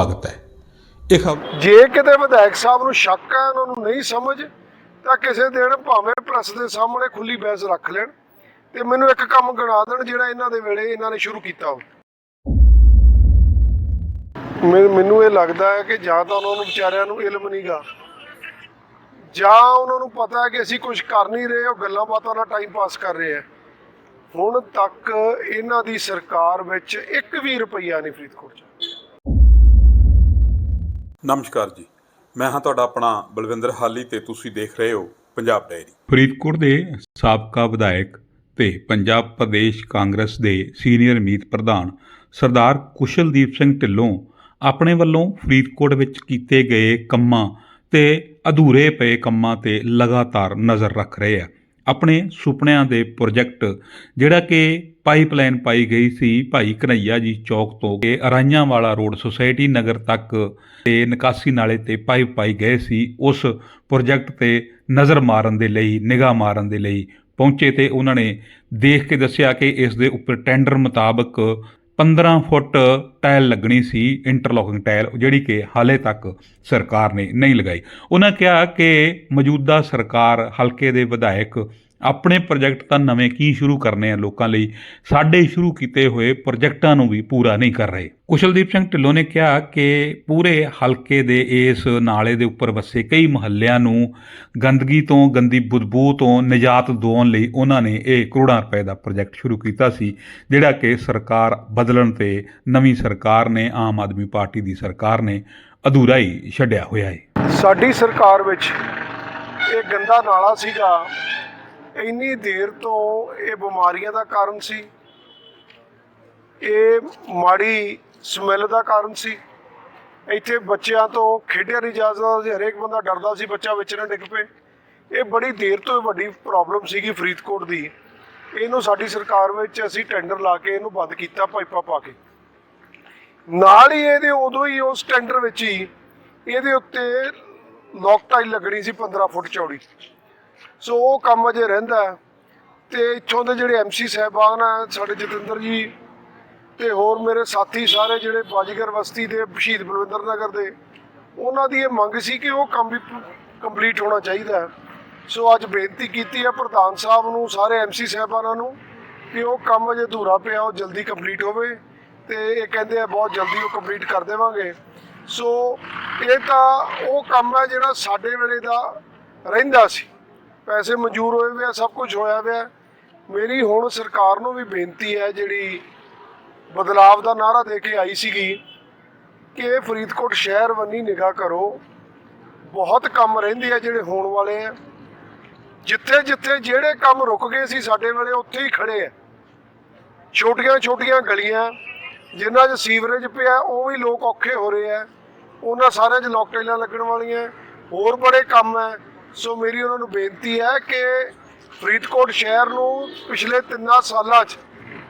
ਸਵਾਗਤ ਹੈ। ਇਹ ਖਬਰ ਜੇ ਕਿਤੇ ਵਿਧਾਇਕ ਸਾਹਿਬ ਨੂੰ ਸ਼ੱਕ ਹੈ, ਉਹਨਾਂ ਨੂੰ ਨਹੀਂ ਸਮਝ, ਤਾਂ ਕਿਸੇ ਦਿਨ ਭਾਵੇਂ ਪ੍ਰੈਸ ਦੇ ਸਾਹਮਣੇ ਖੁੱਲੀ ਬਹਿਸ ਰੱਖ ਲੈਣ ਤੇ ਮੈਨੂੰ ਇੱਕ ਕੰਮ ਗਿਣਾ ਦੇਣ ਜਿਹੜਾ ਇਹਨਾਂ ਦੇ ਵੇਲੇ ਇਹਨਾਂ ਨੇ ਸ਼ੁਰੂ ਕੀਤਾ ਮੈਨੂੰ ਇਹ ਲੱਗਦਾ ਹੈ ਕਿ ਜਾਂ ਤਾਂ ਉਹਨਾਂ ਨੂੰ ਵਿਚਾਰਿਆਂ ਨੂੰ ਇਲਮ ਨਹੀਂਗਾ ਜਾਂ ਉਹਨਾਂ ਨੂੰ ਪਤਾ ਹੈ ਕਿ ਅਸੀਂ ਕੁਝ ਕਰ ਨਹੀਂ ਰਹੇ, ਉਹ ਗੱਲਾਂ ਬਾਤਾਂ ਨਾਲ ਟਾਈਮ ਪਾਸ ਕਰ ਰਹੇ ਆ ਹੁਣ ਤੱਕ ਇਹਨਾਂ ਦੀ ਸਰਕਾਰ ਵਿੱਚ ਇੱਕ ਵੀ ਰੁਪਈਆ ਨਹੀਂ ਫਰੀਦਕੋਟ 'ਚ। ਨਮਸਕਾਰ ਜੀ। ਮੈਂ ਹਾਂ ਤੁਹਾਡਾ ਆਪਣਾ ਬਲਵਿੰਦਰ ਹਾਲੀ ਤੇ ਤੁਸੀਂ ਦੇਖ ਰਹੇ ਹੋ ਪੰਜਾਬ ਡਾਇਰੀ। ਫਰੀਦਕੋਟ ਦੇ ਸਾਬਕਾ ਵਿਧਾਇਕ ਤੇ ਪੰਜਾਬ ਪ੍ਰਦੇਸ਼ ਕਾਂਗਰਸ ਦੇ ਸੀਨੀਅਰ ਮੀਤ ਪ੍ਰਧਾਨ ਸਰਦਾਰ ਕੁਸ਼ਲਦੀਪ ਸਿੰਘ ਢਿੱਲੋਂ ਆਪਣੇ ਵੱਲੋਂ ਫਰੀਦਕੋਟ ਵਿੱਚ ਕੀਤੇ ਗਏ ਕੰਮਾਂ ਤੇ ਅਧੂਰੇ ਪਏ ਕੰਮਾਂ ਤੇ ਲਗਾਤਾਰ ਨਜ਼ਰ ਰੱਖ ਰਹੇ ਆ। ਆਪਣੇ ਸੁਪਨਿਆਂ ਦੇ ਪ੍ਰੋਜੈਕਟ, ਜਿਹੜਾ ਕਿ ਪਾਈਪਲਾਈਨ ਪਾਈ ਗਈ ਸੀ ਭਾਈ ਕਨਈਆ ਜੀ ਚੌਕ ਤੋਂ ਕੇ ਅਰਾਈਆਂ ਵਾਲਾ ਰੋਡ ਸੁਸਾਇਟੀ ਨਗਰ ਤੱਕ ਤੇ ਨਿਕਾਸੀ ਨਾਲੇ ਤੇ ਪਾਈਪ ਪਾਈ ਗਏ ਸੀ, ਉਸ ਪ੍ਰੋਜੈਕਟ ਤੇ ਨਜ਼ਰ ਮਾਰਨ ਦੇ ਲਈ, ਨਿਗਾਹ ਮਾਰਨ ਦੇ ਲਈ ਪਹੁੰਚੇ ਤੇ ਉਹਨਾਂ ਨੇ ਦੇਖ ਕੇ ਦੱਸਿਆ ਕਿ ਇਸ ਦੇ ਉੱਪਰ ਟੈਂਡਰ ਮੁਤਾਬਕ 15 ਫੁੱਟ ਟਾਇਲ ਲੱਗਣੀ ਸੀ ਇੰਟਰਲੋਕਿੰਗ ਟਾਇਲ, ਜਿਹੜੀ ਕਿ ਹਾਲੇ ਤੱਕ ਸਰਕਾਰ ਨੇ ਨਹੀਂ ਲਗਾਈ। ਉਹਨਾਂ ਕਿਹਾ ਕਿ ਮੌਜੂਦਾ ਸਰਕਾਰ ਹਲਕੇ ਦੇ ਵਿਧਾਇਕ ਆਪਣੇ ਪ੍ਰੋਜੈਕਟ ਤਾਂ ਨਵੇਂ ਕੀ ਸ਼ੁਰੂ ਕਰਨੇ ਆ ਲੋਕਾਂ ਲਈ? ਸਾਡੇ ਸ਼ੁਰੂ ਕੀਤੇ ਹੋਏ ਪ੍ਰੋਜੈਕਟਾਂ ਨੂੰ ਵੀ ਪੂਰਾ ਨਹੀਂ ਕਰ ਰਹੇ। ਕੁਸ਼ਲਦੀਪ ਸਿੰਘ ਢਿੱਲੋਂ ਨੇ ਕਿਹਾ ਕਿ ਪੂਰੇ ਹਲਕੇ ਦੇ ਇਸ ਨਾਲੇ ਦੇ ਉੱਪਰ ਵਸੇ ਕਈ ਮੁਹੱਲਿਆਂ ਨੂੰ ਗੰਦਗੀ ਤੋਂ, ਗੰਦੀ ਬਦਬੂ ਤੋਂ ਨਿਜਾਤ ਦਿਵਾਉਣ ਲਈ ਉਹਨਾਂ ਨੇ ਇਹ ਕਰੋੜਾਂ ਰੁਪਏ ਦਾ ਪ੍ਰੋਜੈਕਟ ਸ਼ੁਰੂ ਕੀਤਾ ਸੀ, ਜਿਹੜਾ ਕਿ ਸਰਕਾਰ ਬਦਲਣ ਤੇ ਨਵੀਂ ਸਰਕਾਰ ਨੇ, ਆਮ ਆਦਮੀ ਪਾਰਟੀ ਦੀ ਸਰਕਾਰ ਨੇ ਅਧੂਰਾ ਹੀ ਛੱਡਿਆ ਹੋਇਆ ਹੈ। ਸਾਡੀ ਸਰਕਾਰ ਵਿੱਚ ਇਹ ਗੰਦਾ ਨਾਲਾ ਸੀਗਾ। ਇੰਨੀ ਦੇਰ ਤੋਂ ਇਹ ਬਿਮਾਰੀਆਂ ਦਾ ਕਾਰਨ ਸੀ। ਇਹ ਮਾੜੀ ਸਮੈਲ ਦਾ ਕਾਰਨ ਸੀ। ਇੱਥੇ ਬੱਚਿਆਂ ਤੋਂ ਖੇਡਿਆ ਨਹੀਂ ਜਾ ਸਕਦਾ ਸੀ ਹਰੇਕ ਬੰਦਾ ਡਰਦਾ ਸੀ, ਬੱਚਾ ਵਿੱਚ ਨਾ ਡਿੱਗ ਪਏ। ਇਹ ਬੜੀ ਦੇਰ ਤੋਂ ਵੱਡੀ ਪ੍ਰੋਬਲਮ ਸੀਗੀ ਫਰੀਦਕੋਟ ਦੀ। ਇਹਨੂੰ ਸਾਡੀ ਸਰਕਾਰ ਵਿੱਚ ਅਸੀਂ ਟੈਂਡਰ ਲਾ ਕੇ ਇਹਨੂੰ ਬੰਦ ਕੀਤਾ, ਪਾਈਪਾਂ ਪਾ ਕੇ। ਨਾਲ ਹੀ ਇਹਦੇ ਉਦੋਂ ਹੀ ਉਸ ਟੈਂਡਰ ਵਿੱਚ ਹੀ ਇਹਦੇ ਉੱਤੇ ਲੋਕ ਟਾਈਲ ਲੱਗਣੀ ਸੀ 15 ਫੁੱਟ ਚੌੜੀ। ਸੋ ਉਹ ਕੰਮ ਅਜੇ ਰਹਿੰਦਾ ਹੈ। ਤੇ ਇੱਥੋਂ ਦੇ ਜਿਹੜੇ ਐਮਸੀ ਸਾਹਿਬਾਨ ਆ, ਸਾਡੇ ਜਤਿੰਦਰ ਜੀ ਤੇ ਹੋਰ ਮੇਰੇ ਸਾਥੀ ਸਾਰੇ ਜਿਹੜੇ ਬਾਜੀਗਰ ਬਸਤੀ ਦੇ ਸ਼ਹੀਦ ਬਲਵਿੰਦਰ ਨਗਰ ਦੇ, ਉਹਨਾਂ ਦੀ ਇਹ ਮੰਗ ਸੀ ਕਿ ਉਹ ਕੰਮ ਵੀ ਕੰਪਲੀਟ ਹੋਣਾ ਚਾਹੀਦਾ ਸੋ ਅੱਜ ਬੇਨਤੀ ਕੀਤੀ ਹੈ ਪ੍ਰਧਾਨ ਸਾਹਿਬ ਨੂੰ, ਸਾਰੇ ਐਮਸੀ ਸਾਹਿਬਾਨਾਂ ਨੂੰ, ਕਿ ਉਹ ਕੰਮ ਅਜੇ ਅਧੂਰਾ ਪਿਆ, ਉਹ ਜਲਦੀ ਕੰਪਲੀਟ ਹੋਵੇ ਤੇ ਇਹ ਕਹਿੰਦੇ ਆ ਬਹੁਤ ਜਲਦੀ ਉਹ ਕੰਪਲੀਟ ਕਰ ਦੇਵਾਂਗੇ। ਸੋ ਇਹ ਤਾਂ ਉਹ ਕੰਮ ਹੈ ਜਿਹੜਾ ਸਾਡੇ ਵੇਲੇ ਦਾ ਰਹਿੰਦਾ ਸੀ। ਪੈਸੇ ਮਨਜ਼ੂਰ ਹੋਏ ਵੇ ਆ, ਸਭ ਕੁਝ ਹੋਇਆ ਹੋਇਆ ਮੇਰੀ ਹੁਣ ਸਰਕਾਰ ਨੂੰ ਵੀ ਬੇਨਤੀ ਹੈ, ਜਿਹੜੀ ਬਦਲਾਵ ਦਾ ਨਾਰਾ ਦੇ ਕੇ ਆਈ ਸੀਗੀ ਕਿ ਇਹ ਫਰੀਦਕੋਟ ਸ਼ਹਿਰ ਵੱਨੀ ਨਿਗਾਹ ਕਰੋ। ਬਹੁਤ ਕੰਮ ਰਹਿੰਦੇ ਆ ਜਿਹੜੇ ਹੋਣ ਵਾਲੇ ਆ। ਜਿੱਥੇ ਜਿੱਥੇ ਜਿਹੜੇ ਕੰਮ ਰੁਕ ਗਏ ਸੀ ਸਾਡੇ ਵੇਲੇ, ਉੱਥੇ ਹੀ ਖੜੇ ਆ। ਛੋਟੀਆਂ ਛੋਟੀਆਂ ਗਲੀਆਂ ਜਿਨ੍ਹਾਂ 'ਚ ਸੀਵਰੇਜ ਪਿਆ, ਉਹ ਵੀ ਲੋਕ ਔਖੇ ਹੋ ਰਹੇ ਆ। ਉਹਨਾਂ ਸਾਰਿਆਂ 'ਚ ਲੋਕਟੇਲਾਂ ਲੱਗਣ ਵਾਲੀਆਂ, ਹੋਰ ਬੜੇ ਕੰਮ ਹੈ ਸੋ ਮੇਰੀ ਉਹਨਾਂ ਨੂੰ ਬੇਨਤੀ ਹੈ ਕਿ ਫਰੀਦਕੋਟ ਸ਼ਹਿਰ ਨੂੰ ਪਿਛਲੇ ਤਿੰਨਾਂ ਸਾਲਾਂ 'ਚ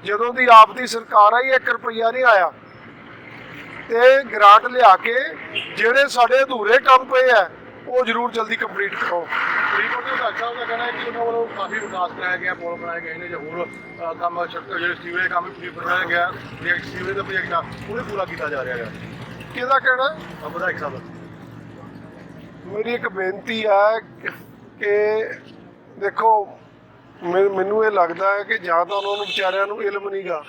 ਜਦੋਂ ਦੀ ਆਪ ਦੀ ਸਰਕਾਰ ਆਈ 1 ਰੁਪਈਆ ਨਹੀਂ ਆਇਆ। ਤੇ ਗ੍ਰਾਂਟ ਲਿਆ ਕੇ ਜਿਹੜੇ ਸਾਡੇ ਅਧੂਰੇ ਕੰਮ ਪਏ ਆ ਉਹ ਜ਼ਰੂਰ ਜਲਦੀ ਕੰਪਲੀਟ ਕਰੋ ਫਰੀਦਕੋਟ ਦੇ ਸਾਹਿਬ ਦਾ ਕਹਿਣਾ ਹੈ ਕਿ ਉਹਨਾਂ ਵੱਲੋਂ ਕਾਫੀ ਵਿਕਾਸ ਕਰਾਇਆ ਗਿਆ ਪੁਲ ਬਣਾਏ ਗਏ ਨੇ ਜਾਂ ਹੋਰ ਕੰਮ ਜਿਹੜੇ ਸੀਵਰੇਜ ਕੰਮ ਵੀ ਪੂਰੀ ਬਣਾਇਆ ਗਿਆ ਤੇ ਸੀਵਰੇਜ ਦਾ ਪ੍ਰੋਜੈਕਟ ਆ ਉਹ ਪੂਰਾ ਕੀਤਾ ਜਾ ਰਿਹਾ ਹੈ ਕਿਹਦਾ ਕਹਿਣਾ? ਵਿਧਾਇਕ ਸਾਹਿਬ ਮੇਰੀ ਇੱਕ ਬੇਨਤੀ ਹੈ ਕਿ- ਦੇਖੋ ਮੈਨੂੰ ਇਹ ਲੱਗਦਾ ਹੈ ਕਿ ਜਾਂ ਤਾਂ ਉਹਨਾਂ ਨੂੰ ਵਿਚਾਰਿਆਂ ਨੂੰ ਇਲਮ ਨਹੀਂਗਾ।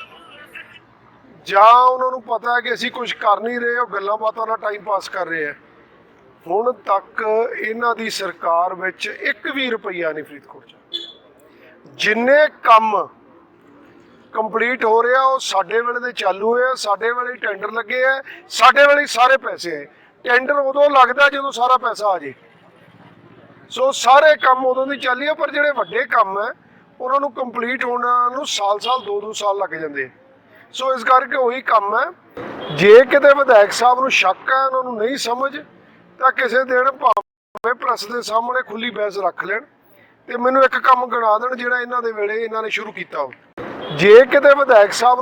ਜਾਂ ਉਹਨਾਂ ਨੂੰ ਪਤਾ ਹੈ ਕਿ ਅਸੀਂ ਕੁਝ ਕਰ ਨਹੀਂ ਰਹੇ, ਉਹ ਗੱਲਾਂ ਬਾਤਾਂ ਨਾਲ ਟਾਈਮ ਪਾਸ ਕਰ ਰਹੇ ਆ ਹੁਣ ਤੱਕ ਇਹਨਾਂ ਦੀ ਸਰਕਾਰ ਵਿੱਚ ਇੱਕ ਵੀ ਰੁਪਈਆ ਨਹੀਂ ਫਰੀਦਕੋਟ 'ਚ। ਜਿੰਨੇ ਕੰਮ ਕੰਪਲੀਟ ਹੋ ਰਿਹਾ, ਉਹ ਸਾਡੇ ਵੇਲੇ ਦੇ ਚਾਲੂ ਹੋਏ ਆ, ਸਾਡੇ ਵੇਲੇ ਟੈਂਡਰ ਲੱਗੇ ਆ, ਸਾਡੇ ਵੇਲੇ ਸਾਰੇ ਪੈਸੇ ਆਏ। ਟੈਂਡਰ ਉਦੋਂ ਲੱਗਦਾ ਜਦੋਂ ਸਾਰਾ ਪੈਸਾ ਆ ਜੇ। ਸੋ ਸਾਰੇ ਕੰਮ ਉਦੋਂ ਦੀ ਚੱਲੀ ਆ, ਪਰ ਜਿਹੜੇ ਵੱਡੇ ਕੰਮ ਹੈ ਉਹਨਾਂ ਨੂੰ ਕੰਪਲੀਟ ਹੋਣਾ ਨੂੰ ਸਾਲ-ਸਾਲ 2-2 ਸਾਲ ਲੱਗ ਜਾਂਦੇ ਸੋ ਇਸ ਕਰਕੇ ਉਹੀ ਕੰਮ ਹੈ ਜੇ ਕਿਤੇ ਵਿਧਾਇਕ ਸਾਹਿਬ ਨੂੰ ਸ਼ੱਕ ਹੈ ਉਹਨਾਂ ਨੂੰ ਨਹੀਂ ਸਮਝ, ਤਾਂ ਕਿਸੇ ਦਿਨ ਭਾਵੇਂ ਪ੍ਰੈਸ ਦੇ ਸਾਹਮਣੇ ਖੁੱਲੀ ਬਹਿਸ ਰੱਖ ਲੈਣ ਤੇ ਮੈਨੂੰ ਇੱਕ ਕੰਮ ਗਣਾ ਦੇਣ ਜਿਹੜਾ ਇਹਨਾਂ ਦੇ ਵੇਲੇ ਇਹਨਾਂ ਨੇ ਸ਼ੁਰੂ ਕੀਤਾ ਜੇ ਕਿਤੇ ਵਿਧਾਇਕ ਸਾਹਿਬ